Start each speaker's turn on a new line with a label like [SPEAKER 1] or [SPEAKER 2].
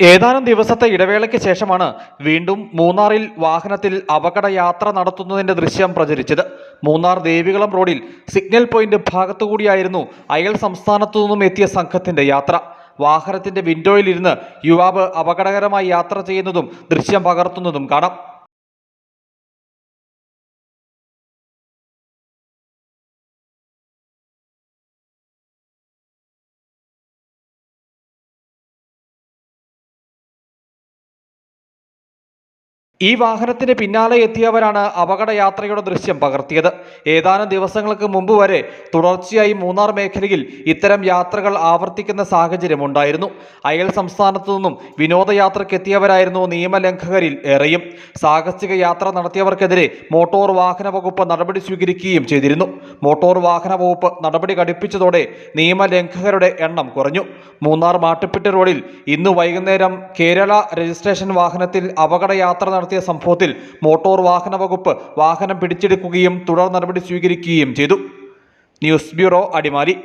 [SPEAKER 1] ഏതാനും ദിവസത്തെ ഇടവേളയ്ക്ക് ശേഷമാണ് വീണ്ടും മൂന്നാറിൽ വാഹനത്തിൽ അപകട യാത്ര നടത്തുന്നതിന്റെ ദൃശ്യം പ്രചരിച്ചത്. മൂന്നാർ ദേവികുളം റോഡിൽ സിഗ്നൽ പോയിന്റ് ഭാഗത്തുകൂടിയായിരുന്നു അയൽ സംസ്ഥാനത്തു നിന്നും എത്തിയ സംഘത്തിന്റെ യാത്ര. വാഹനത്തിന്റെ വിൻഡോയിൽ വിൻഡോയിലിരുന്ന് യുവാവ് അപകടകരമായി യാത്ര ചെയ്യുന്നതും ദൃശ്യം പകർത്തുന്നതും കാണാം. ഈ വാഹനത്തിന് പിന്നാലെ എത്തിയവരാണ് അപകടയാത്രയുടെ ദൃശ്യം പകർത്തിയത്. ഏതാനും ദിവസങ്ങൾക്ക് മുമ്പ് വരെ തുടർച്ചയായി മൂന്നാർ മേഖലയിൽ ഇത്തരം യാത്രകൾ ആവർത്തിക്കുന്ന സാഹചര്യമുണ്ടായിരുന്നു അയൽ സംസ്ഥാനത്തു നിന്നും വിനോദയാത്രയ്ക്ക് എത്തിയവരായിരുന്നു നിയമലംഘകരിൽ ഏറെയും. സാഹസിക യാത്ര നടത്തിയവർക്കെതിരെ മോട്ടോർ വാഹന വകുപ്പ് നടപടി സ്വീകരിക്കുകയും ചെയ്തിരുന്നു. മോട്ടോർ വാഹന വകുപ്പ് നടപടി ഘടിപ്പിച്ചതോടെ നിയമലംഘകരുടെ എണ്ണം കുറഞ്ഞു. മൂന്നാർ മാട്ടുപ്പെട്ടി റോഡിൽ ഇന്ന് വൈകുന്നേരം കേരള രജിസ്ട്രേഷൻ വാഹനത്തിൽ അപകടയാത്ര നടത്തിയ സംഭവത്തിൽ മോട്ടോർ വാഹന വകുപ്പ് വാഹനം പിടിച്ചെടുക്കുകയും തുടർ നടപടി സ്വീകരിക്കുകയും ചെയ്തു. News bureau Adimali.